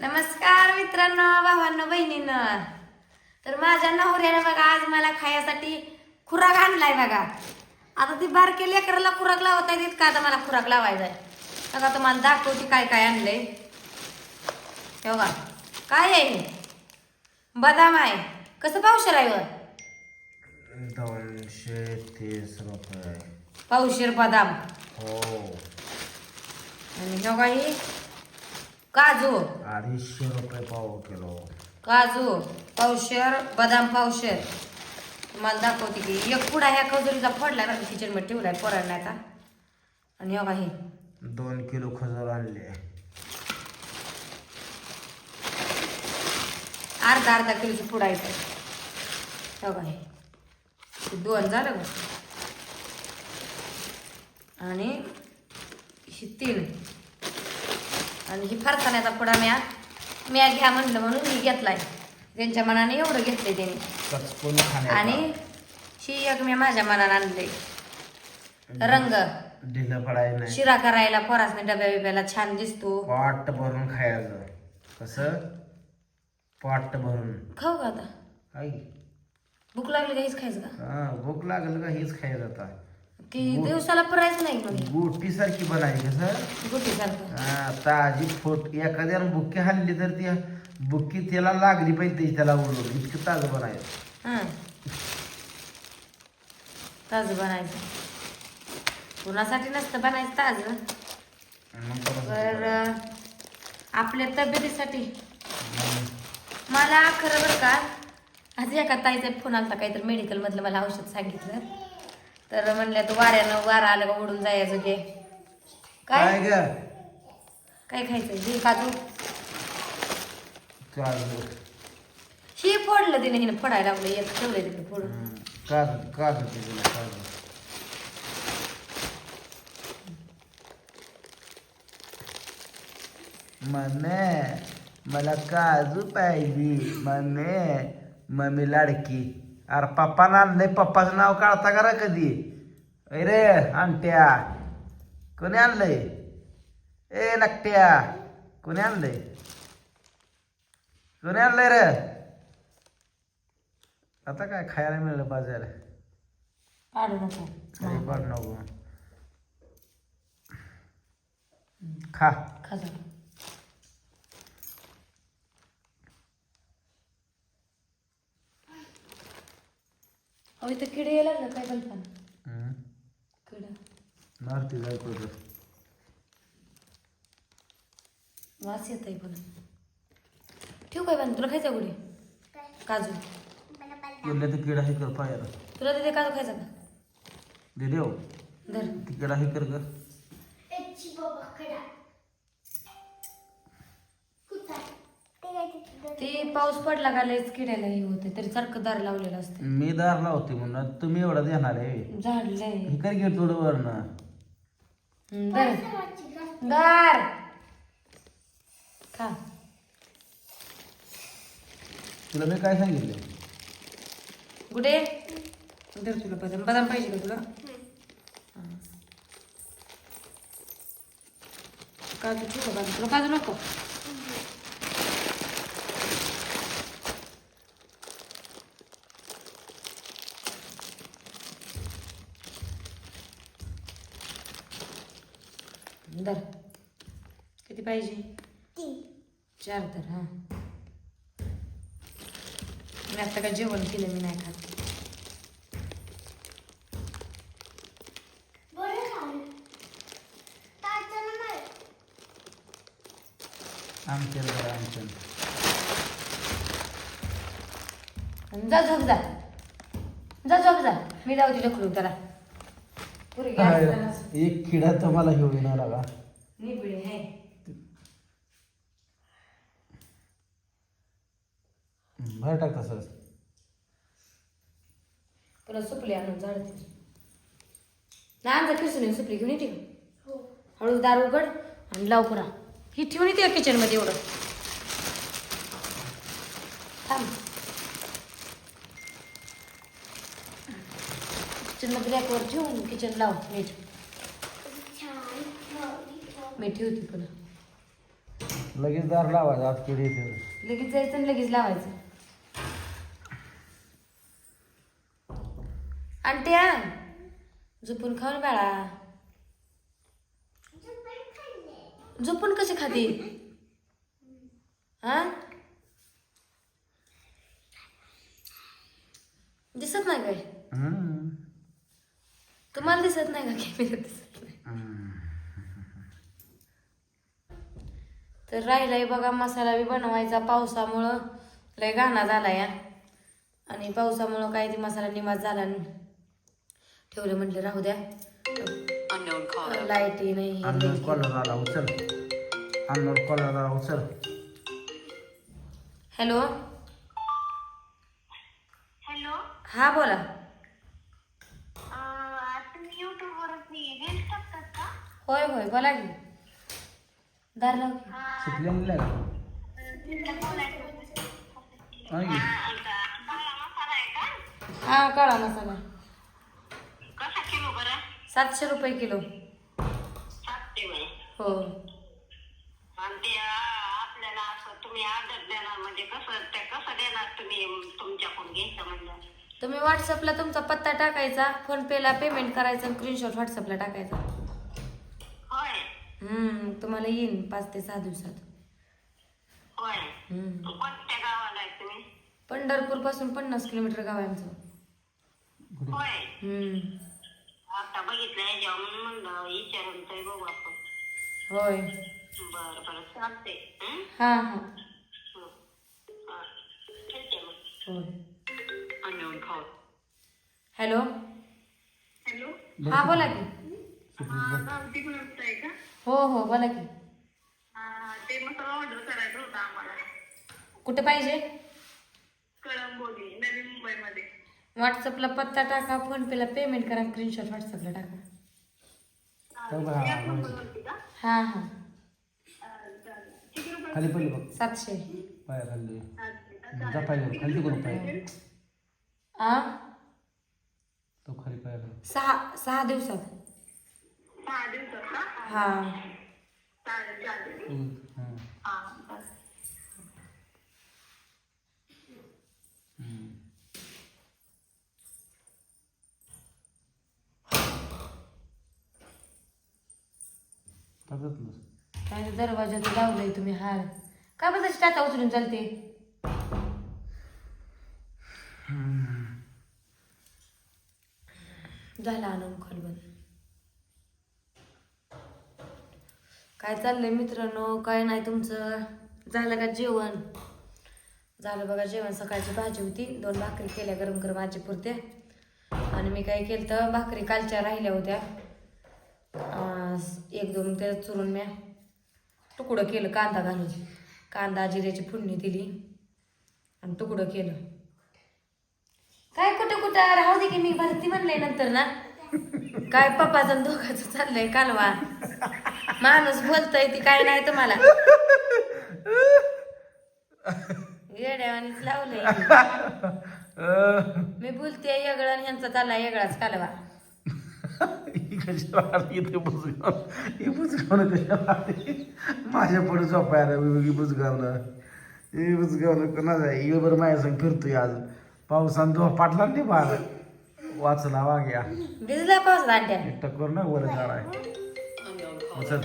नमस्कार मित्रांनो भावांनो बहिणींनो. तर माझ्या नवऱ्याने बघा आज मला खाण्यासाठी खुराक आणलाय बघा. आता ती बारके लेकराला खुराक लावता येत का? आता मला खुराक लावायचा आहे. बघा तुम्हाला दाखवते काय काय आणलंय. हे बघा काय आहे हे? बदाम आहे. कसं पावशेर आहे दोनशे तीस रुपये. पावशेर बदाम. हो. आणि बघा ही काजू. अडीचशे रुपये पाव किलो. काजू पावशेर बदाम पावशेर. तुम्हाला दाखवते की एक पुडा ह्या खजुरीचा फोडलाय बरं किचनमध्ये ठेवलाय पोरांना आता आणि हे बघा हे. दोन किलो खजूर आणले. अर्धा अर्धा किलोची पुडा येतो हे बघा हे. दोन झालं आणि ही तीन. आणि ही फरसाण्याचा पुडा म्या म्या घ्या म्हणलं म्हणून मी घेतलाय. त्यांच्या मनाने एवढं घेतलंय त्यांनी. आणि शी एक मी माझ्या मनात आणले रंग. ढिलं पडायला शिरा करायला पोरासने डब्या बिब्याला छान दिसतो. पाट भरून खायचं. कसं? पाट भरून. खाऊ का आता? आई. भूक लागली का हेच खायचं का? हा भूक लागल का हेच खायचं आता. की दिवसाला पुरायचं नाही गोटी सारखी बनायची कसं गुटी सारखं हा, ताजी फोट एखाद्यानं बुक्की हल्ली तर ती बुक्की त्याला लागली पाहिजे त्याची त्याला उडवून. इतकं ताजं बनायचं. हं. ताजं बनायचं. कुणासाठी नसतं बनायचं ताजं. मग तर अं, आपल्या तब्येतीसाठी. मला खरं बरं का आज एका ताईचा फोन आलता काहीतरी मेडिकल मधलं मला औषध सांगितलं. तर म्हणल्या तू वाऱ्यानं वारा आलं का उडून जायचं घे काय? काय ग? काय खायचं? घे काजू काजू शी फोडलं तिने हिनं फोडायला लागलं एक ठेवलंय तिकडे फोडून. हम्म, काजू काजू ते काजू मम्मी मला काजू पाहिजे. मम्मी मम्मी लाडकी. अरे पप्पानं आणलंय पप्पाचं नाव काढता करा कधी? रे आणट्या कोणी आणलंय? ए नकट्या. कोणी आणलंय? कोणी आणलंय रे? आता काय खायला मिळलं बाजायला काढू नको. अरे नको. खा. खाजा अहो इथं किडे यायला लागलं काय बनताना हम्म. किडा. मारती जाय कुठं वास येत आहे पण. ठेवू काय बन तुला खायचं गुढी? काजू. गेलं तर किडा हे कर पायाला. तुला तिथे काजू खायचा का? दे देव धर. ती किडा हे कर ग ते पाऊस पडला का लयच किड्याला हे होते तरी सारखं दार लावलेलं असते. मी दार लावते म्हणून. तुम्ही एवढा देणार आहे? झाडलंय हे कर घे थोडं वरनं. हम्म, दार खा. तुला मी काय सांगितलं? गुडे धर तुला बदाम. बदाम पाहिजे का तुला? हा. काजू ठेवू का काजू तुला काजू नको. धर किती पाहिजे? चार तर हा. मी आता काय जेवण केलं मी नाही खात. आमच्या आमच्या जा झोप जा. जा झोप जा. मी लावते ढकलून त्याला. एक किडा तर मला घेऊन येणार लागा निबिडी आहे. भर टाक तसंच. तुला सुपली आणून झाडते नाही आमचा किसून येऊन सुपली घेऊन येते का? हळू दार उघड आणि लाव पुरा. ही ठेवून येते किचनमध्ये एवढं? थांब. किचनमध्ये रॅकवर ठेवून किचन लाव मीठ. मी ठेवते पुन्हा. लगेच दार लावायचं आज किडी येते लगेच जायचं आणि लगेच लावायचं. आणट्या झोपून खाऊन बाळा. झोपून कशी खाते? हा? दिसत नाही काय. तुम्हाला दिसत नाही का कॅमेऱ्यात दिसत नाही. तर राहिलाय बघा मसाला बी बनवायचा पावसामुळं. लय गाणा झाला या आणि पावसामुळं काय ते मसाला निमास झाला. ठेवलं म्हटलं राहू द्या. लाइट नाही अन्नर कॉलर आला उचल. अन्नर कॉलर आला उचल. हॅलो? हॅलो? हा बोला तुम्ही युट्यूबवरती रील्स टाकतात का होय होय बोला की. दार लाव की. शिकले मुलं का? हा? काळा मसाला आहे का. हा काळा मसाला कसा किलो बरं सातशे रुपये किलो. हो. तुम्ही ऑर्डर देणार म्हणजे व्हॉट्सअपला तुमचा पत्ता टाकायचा फोन पेला पेमेंट करायचं स्क्रीनशॉट व्हॉट्सअपला टाकायचा. हम्म तुम्हाला येईन पाच ते सहा दिवसात. होय? हम्म. कोणत्या गावाला आहे तुम्ही? पंढरपूरपासून पन्नास किलोमीटर गाव आहे आमचं. होय? हम्म. आता बघितलं ह्याच्यावर म्हणून म्हणलं विचारून तरी बघू आपण. होय. बरं बरं. चालते हं? हा हा. हं. हा. ठीक आहे मग. होय. Unknown call hello? हॅलो? हा बोला की. हा गावठी गुलाबचं आहे का? हो हो बोला की. हा, ते मसाला ऑर्डर करायचं होतं आम्हाला. कुठे पाहिजे? कळंबोली नवी मुंबईमध्ये. व्हॉट्सअपला पत्ता टाका फोन पेला पेमेंट करा स्क्रीनशॉट व्हॉट्सअपला टाका. हो का? हा, का? हा हा. किती रुपये? खाली पडली बघ. सातशे. पाया खाली. जा पाय खाली पाय. आ? तो खाली पाया खाली. सहा सहा दिवसात. दिवसात का हा. चालेल चालेल. बस. काय ते दरवाजाचं लावलंय तुम्ही हार. काय बघ तशी टाचा उचलून चालते? झाला आणून बंद काय चाललंय मित्रांनो? काय नाही तुमचं? झालं का जेवण? झालं बघा जेवण. सकाळची भाजी होती. दोन भाकरी केल्या गरम गरम आजी पुरते आणि मी काय केलं तर भाकरी कालच्या राहिल्या होत्या. एक दोन ते चुरून म्या तुकडं केलं कांदा घालून. कांदा जिऱ्याची फुडणी दिली आणि तुकडं केलं. काय कुठं कुठं? राहू दे की मी भरती म्हणले नंतर ना. काय पप्पाचा दोघाचं चाललंय कालवा? माणूस बोलतय ती काय नाही तुम्हाला. येड्यावानीच लावलंय. मी बोलते येगळं आणि ह्यांचा चालला येगळाच कालवा. ही माझ्या पुढे झोपायला वेगळी बुजगावनं. ही बुजगावनं कोणाच आहे? बरं माझ्या संग फिरतोय आज. पावसानं झोपाटला नाही बार वाचला वाग्या भिजला पाऊस दांड्या टक्कर ना वर झाड आहे. चल.